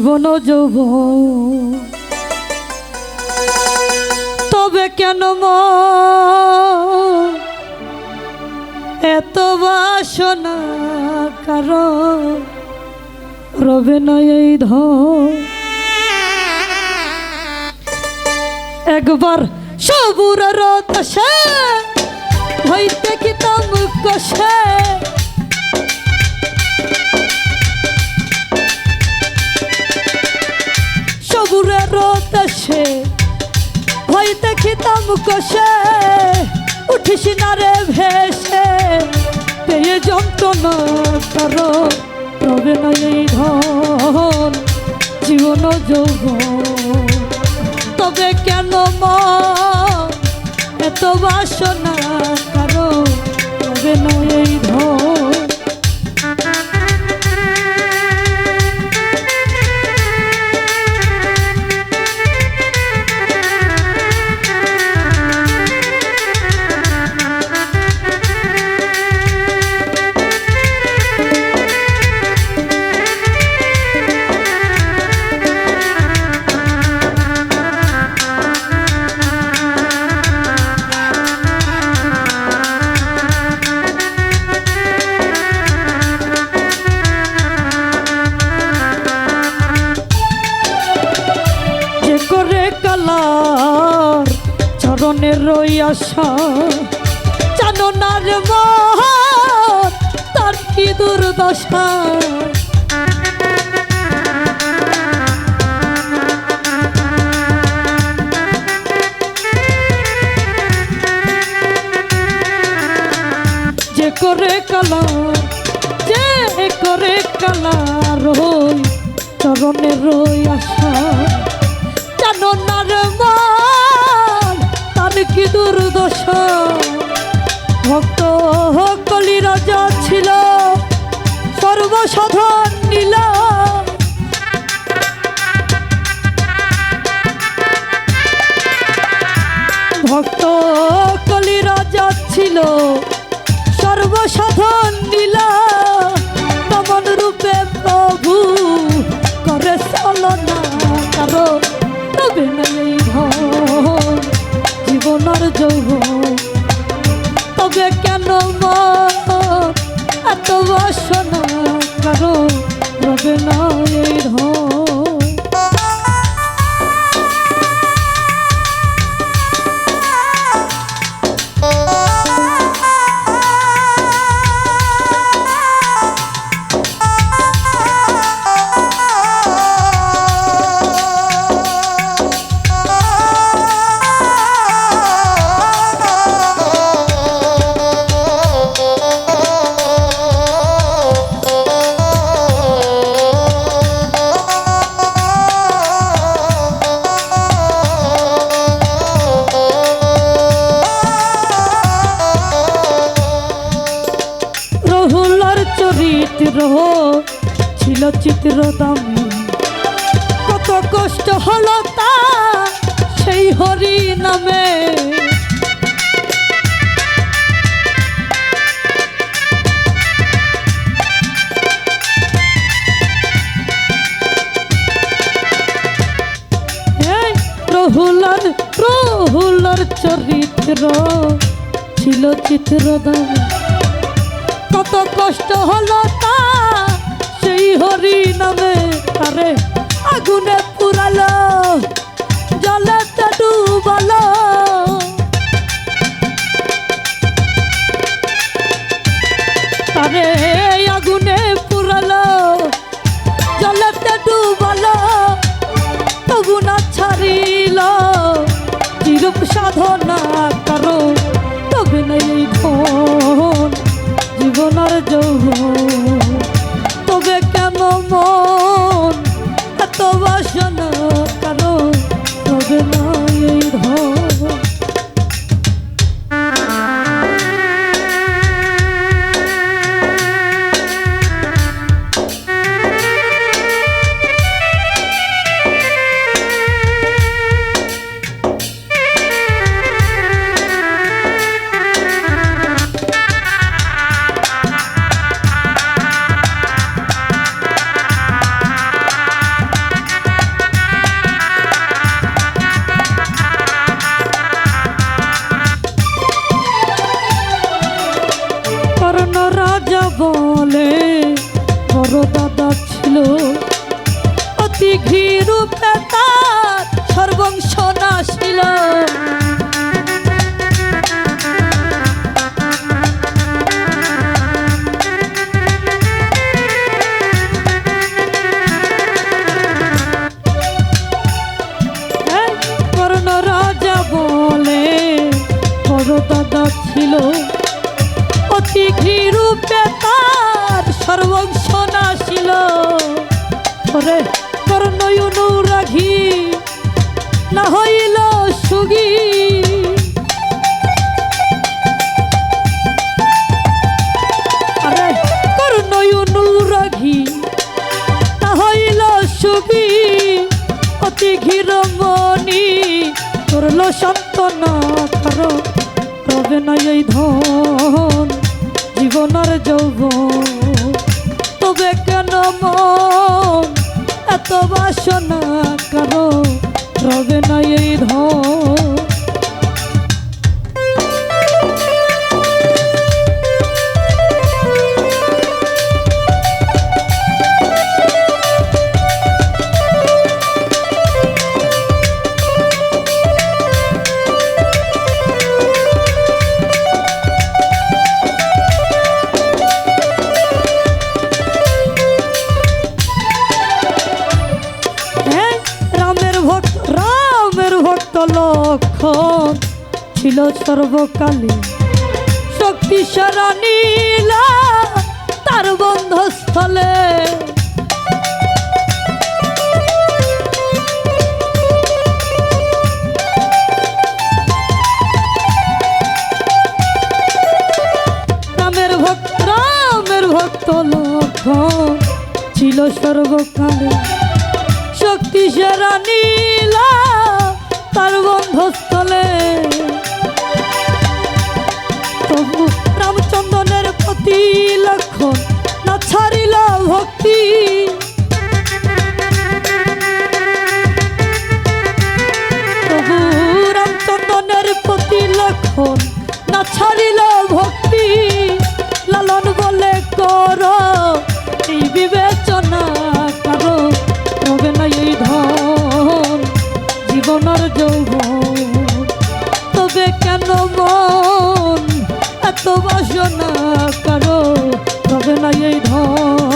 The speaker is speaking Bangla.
জীবন যৌব তবে কেন এত বাসনা কারও রবে না এই ধন। একবার সবুরের দশে হইতে কি তাম কষে? সবুরের দশে হইতে কি তাম কষে, উঠিস না রে ভেসে। পেয়ে যন্ত্রণা করো তবে না ধন, জীবন যৌবন। তবে কেন মা, এত বাসনা রই আশা জানো না রে মন তার কি দুর্দশা? যে করে কালার, যে করে কালার হই চরণের রই আশা। জানো না রে মান তার কি দুর্দশা? ভক্ত কলি রাজা ছিল সর্বসাধন নীল। ভক্ত কলি রাজা ছিল সর্বসাধন নীল। তমন রূপে প্রভু করে চলনা তবে নেই জীবনের যৌবন। তবে কেন এত বাসনা কারও রবে না ছিল চিত্র দামি কত কষ্ট হলো তা সেই হরি নামে। এই রহুলার রহুলার চরিত্র ছিল কত কষ্ট হলো তা হরি নামে তারে আগুনে পুরালো, জলেতে ডুবালো। তারে আগুনে পুরালো, জলেতে ডুবালো। তবু না ছাড়িল, চিরূপ সাধনা করো তবে নেই জীবনের যৌবন। ওরে কর্ণয় অনুরাঘী না হইল সুগী। আরে কর্ণয় অনুরাঘী না হইল সুগী। অতি ঘিরমণি করল সন্তনা কারও রবে না এই ধন, জীবনের যৌবন। তবে কেন মন এত বাসনা কারও রবে না এই ধন। ছিল সর্বকালে। শক্তি সারা নীলা তার বন্ধস্থলে। ছিল সর্বকালে। শক্তি সেরা তার বন্ধস্থলে। তবু রামচন্দ্রনের প্রতি লক্ষণ না ছাড়িল ভক্তি। তবু রামচন্দ্রনের প্রতি লক্ষণ না ছাড়িল ভক্তি। লালন বলে কর, এই বিবেচনা কারও। হবে না এই ধন জীবনের যৌবন। এত বাসনা করো তবে না এই যৌবন